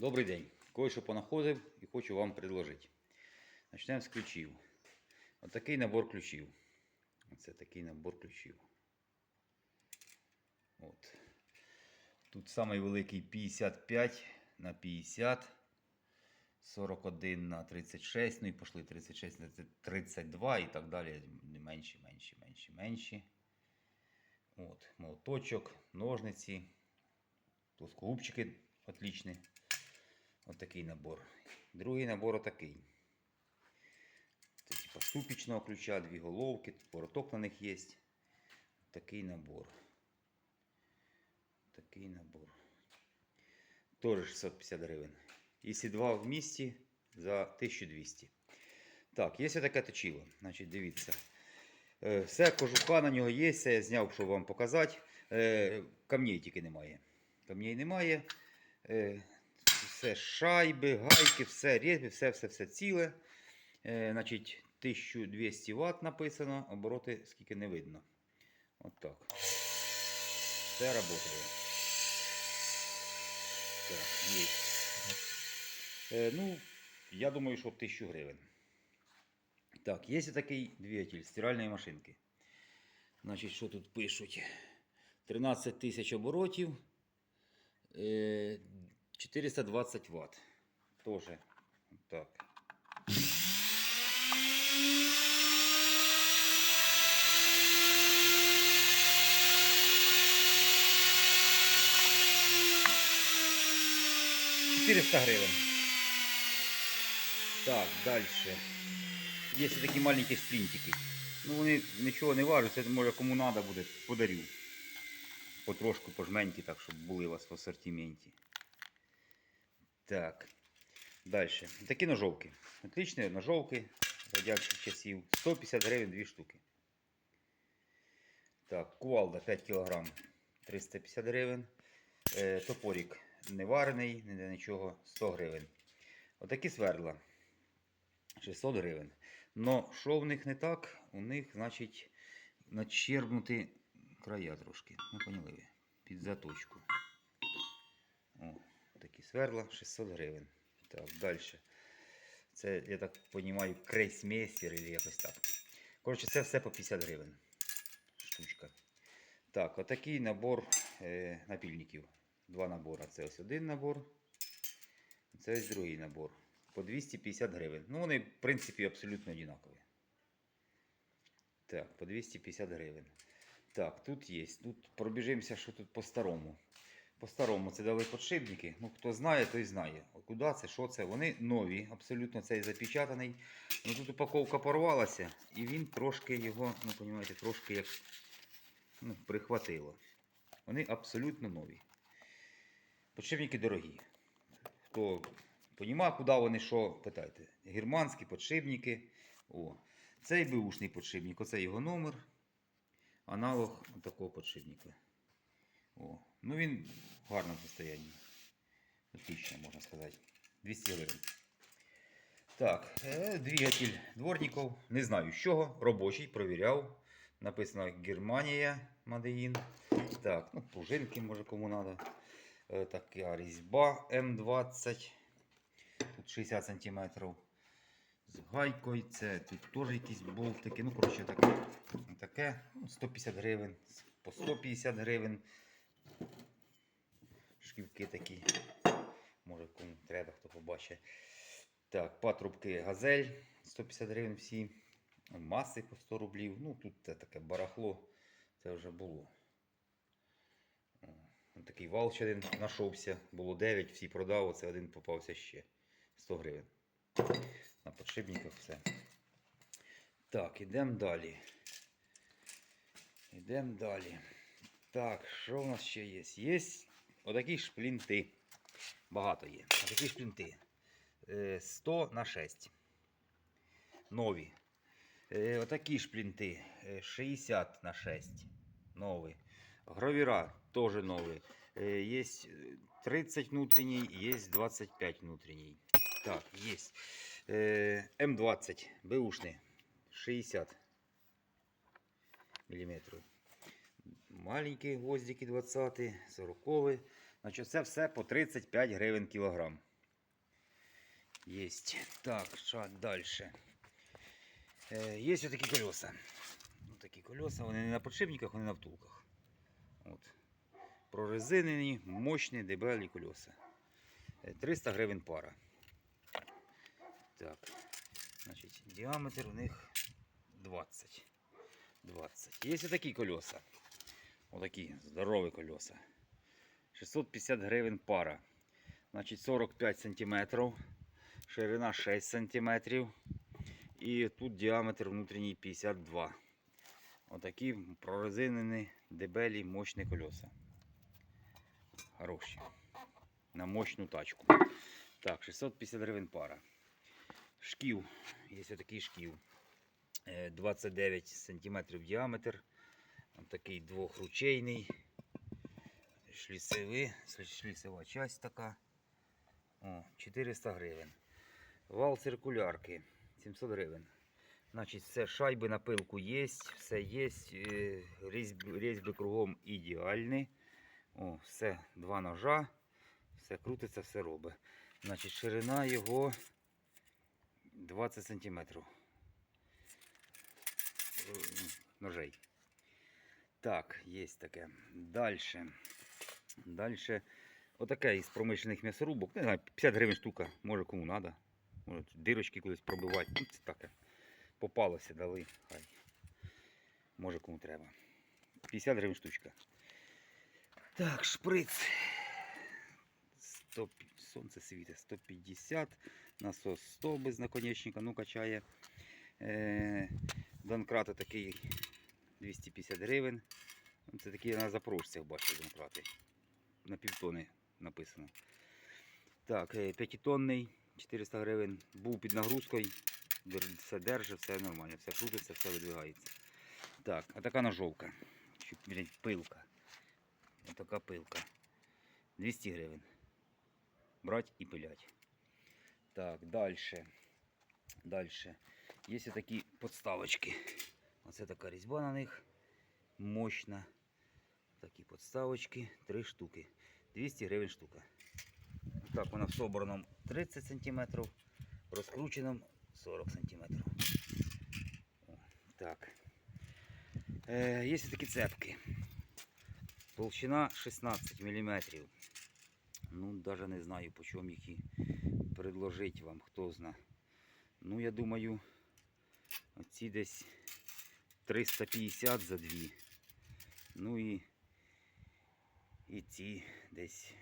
Добрий день. Кое-що понаходив і хочу вам предложити. Почнемо з ключів. Отакий набор ключів. Оце такий набор ключів. От. Тут самий великий 55 на 50, 41 на 36, ну і пішли 36 на 32 і так далі. Менші, менші, менші, менші. От, молоточок, ножниці, плоскогубчики отличні. Отакий набор. Другий набор отакий. Це типа ступічного ключа, дві головки, пороток на них є. Такий набор. Такий набор. Тоже 650 гривень. Якщо два в місті за 1200. Так, є таке точило. Значить, дивіться. Е, Все, кожуха на нього є, все я зняв, щоб вам показати. Е, Камней тільки немає. Камней немає. Все шайби, гайки, все різьби, все, все, все ціле. Е, Значить, 1200 Вт написано, обороти скільки не видно. От так. Все працює. Так, є. Е, ну, я думаю, що 1000 гривень. Так, є такий двигатель стиральної машинки. Значить, що тут пишуть? 13 тисяч оборотів. е, 420 Вт. Тоже. Так. Четыреста гривен. Так, дальше. Є ще такі маленькі сплінтики. Ну вони нічого не важать, це може кому треба буде, подарю. Потрошку пожменькі, так, щоб були у вас в асортименті. Так. Далі. Такі ножовки. Отличні ножовки радянських часів. 150 гривень 2 штуки. Так, кувалда 5 кг 350 гривень. Е, топорик не варений, ніде нічого 100 гривень. Отакі свердла 600 гривень. Но що в них не так? У них, значить, начербнуті края трошки. Ну, поняли ви. Під заточку. Такі сверла 600 гривень. Так, далі. Це, я так розумію, крейсмейстер або якось так. Коротше, це все по 50 гривень. Штучка. Так, отакий набор е, напільників. Два набори. Це ось один набор. Це ось другий набор. По 250 гривень. Ну, вони, в принципі, абсолютно однакові. Так, по 250 гривень. Так, тут є. Тут пробіжимося, що тут по-старому. По-старому це дали подшипники. Ну, хто знає, той знає. Куди це, що це? Вони нові, абсолютно цей запечатаний. Ну, тут упаковка порвалася, і він трошки його, ну, розумієте, трошки як ну, прихватило. Вони абсолютно нові. Подшипники дорогі. Хто розуміє, куди вони що, питайте. Германські подшипники. О. Цей беушний подшипник, оце його номер. Аналог такого подшипника. О. Ну він в гарному состоянии. Отлично, можна сказати. 200 гривень. Так, е, двигатель дворників. Не знаю з чого. Робочий, провіряв. Написано Германія Мадеїн. Так, ну, пружинки, може кому треба. Така різьба М20. Тут 60 см. З гайкою. Це тут теж якісь болтики. Ну, коротше, таке. таке. Ну, 150 гривень. По 150 гривень. Шківки такі. Може кому треба, хто побачить. Так, патрубки газель 150 гривень всі. Маси по 100 рублів. Ну, тут це таке барахло. Це вже було. О, Такий вал ще один знайшовся. Було 9, всі продав, оце один попався ще. 100 гривень. На подшипниках все. Так, ідемо далі. Ідемо далі. Так, що у нас ще є? Є отакі шплінти. Багато є. Отакі шплінти. Е, 100 на 6. Нові. Е, Отакі шплінти. е, 60 на 6. Нові. Гравіра теж нові. Е, Є 30 внутрішній, є 25 внутрішній. Так, є. Е, М20. Беушний. 60 мм. Маленькі гвоздики 20, 40. Значить, це все по 35 гривень кілограм. Есть. Так, що далі? Е, є ось такі колеса. Ось такі колеса, вони не на подшипниках, вони на втулках. От. Прорезинені, мощні, дебелі колеса. Е, 300 гривень пара. Так. Значить, діаметр у них 20. 20. Є такі колеса. Отакі здорові колеса. 650 гривень пара. Значить 45 сантиметрів. Ширина 6 сантиметрів. І тут діаметр внутрішній 52. Отакі прорезинені, дебелі, мощні колеса. Хороші. На мощну тачку. Так, 650 гривень пара. Шків. Є такий шків. Е, 29 см діаметр. Такий двохручейний. Шліцевий, шліцева часть така. О, 400 гривень. Вал циркулярки 700 гривень. Значить, все шайби на пилку є, все є. е, Різьби, різьби кругом ідеальні. О, все, два ножа. Все крутиться, все робить. Значить, ширина його 20 сантиметрів. Е, Ножей. Так, є таке. Дальше. Дальше. Отаке із промишлених м'ясорубок. Не знаю, 50 гривень штука. Може кому треба. Може дирочки кудись пробивати. Ну, це таке. Попалося, дали. Хай. Може кому треба. 50 гривень штучка. Так, шприц. 100, сонце світить 150. Насос 100 без наконечника. Ну, качає. Е, Донкрат такий 250 гривень. Ну, Це такі на запорожцях бачу донкрати. На півтони написано. Так, е, п'ятитонний, 400 гривень. Був під нагрузкою. Все держить, все нормально, все крутиться, все видвигається. Так, а така ножовка. Пилка. Отака пилка. 200 гривень. Брать і пилять. Так, далі. Далі. Є такі подставочки. Оце така різьба на них. Мощна. Такі подставочки. Три штуки. 200 гривень штука. Так, вона в собраному 30 см, розкрученому 40 см. Так. Е, є такі цепки. Толщина 16 мм. Ну, навіть не знаю, по чому їх і предложить вам, хто зна. Ну, я думаю, оці десь 350 за дві. Ну і, і ці десь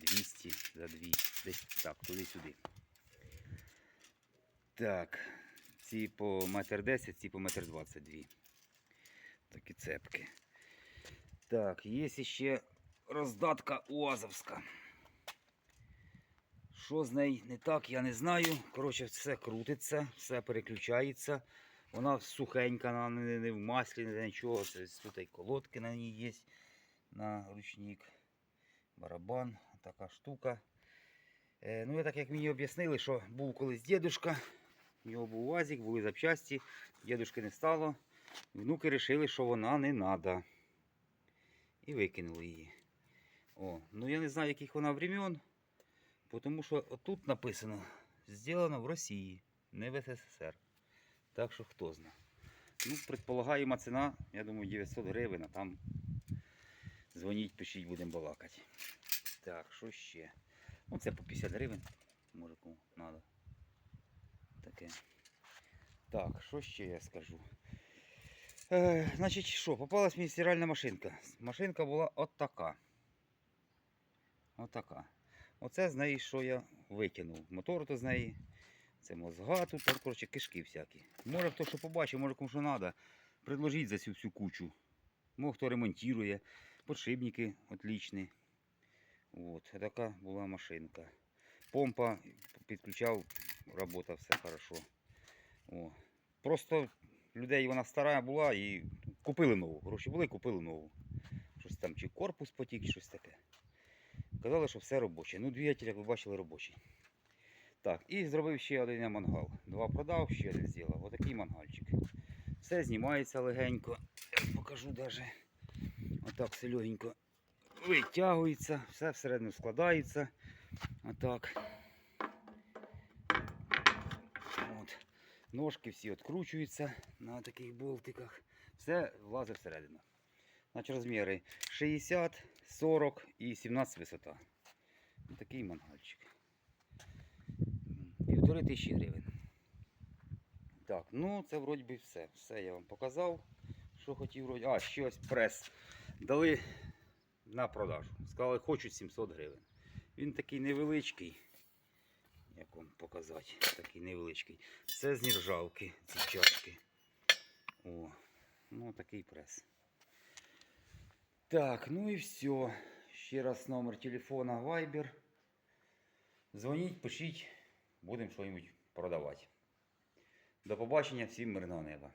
200 за дві. Десь так, туди-сюди. Так, ці по метр 10, ці по метр 22. Такі цепки. Так, є ще роздатка УАЗовська. Що з нею не так, я не знаю. Коротше, все крутиться, все переключається. Вона сухенька, вона не, не в маслі, не нічого. Це тут і колодки на ній є на ручник. Барабан, така штука. Е, ну, я так як мені об'яснили, що був колись дідушка, у нього був УАЗик, були запчасті, дідушки не стало. Внуки вирішили, що вона не треба. І викинули її. О, ну я не знаю, яких вона времен. Тому що тут написано зроблено в Росії, не в СССР. Так що хто знає. Ну, предполагаємо ціна, я думаю, 900 гривень, а там дзвоніть, пишіть, будемо балакати. Так, що ще? Ну, це по 50 гривень. Може кому треба. Таке. Так, що ще я скажу? Е, значить, що, попалась мені стиральна машинка. Машинка була от така. От така. Оце з неї, що я витягнув. Мотор то з неї. Це мозга тут, коротше, кишки всякі. Може хто що побачив, може кому що треба. Предложіть за цю всю кучу. Може хто ремонтує. Подшипники отлічні. От, така була машинка. Помпа підключав, робота все хорошо. О. Просто людей вона стара була і купили нову. Гроші були, купили нову. Щось там, чи корпус потік, щось таке. Казали, що все робоче. Ну, двигатель, як ви бачили, робочий. Так, і зробив ще один мангал. Два продав, ще один зробив. Отакий мангальчик. Все знімається легенько. Покажу навіть. Отак все легенько витягується, все всередину складається. Отак. От. Ножки всі відкручуються на таких болтиках. Все влазить всередину. Значить розміри 60, 40 і 17 висота. Ось Такий мангальчик. Півтори тисячі гривень. Так, ну це вроді би все. Все я вам показав, що хотів вроді. А, ще ось прес. Дали на продажу. Сказали, хочуть 700 гривень. Він такий невеличкий. Як вам показати? Такий невеличкий. Це з нержавки, ці чашки. О, ну такий прес. Так, ну і все. Ще раз номер телефона Viber. Дзвоніть, пишіть, будемо щось продавати. До побачення, всім мирного неба.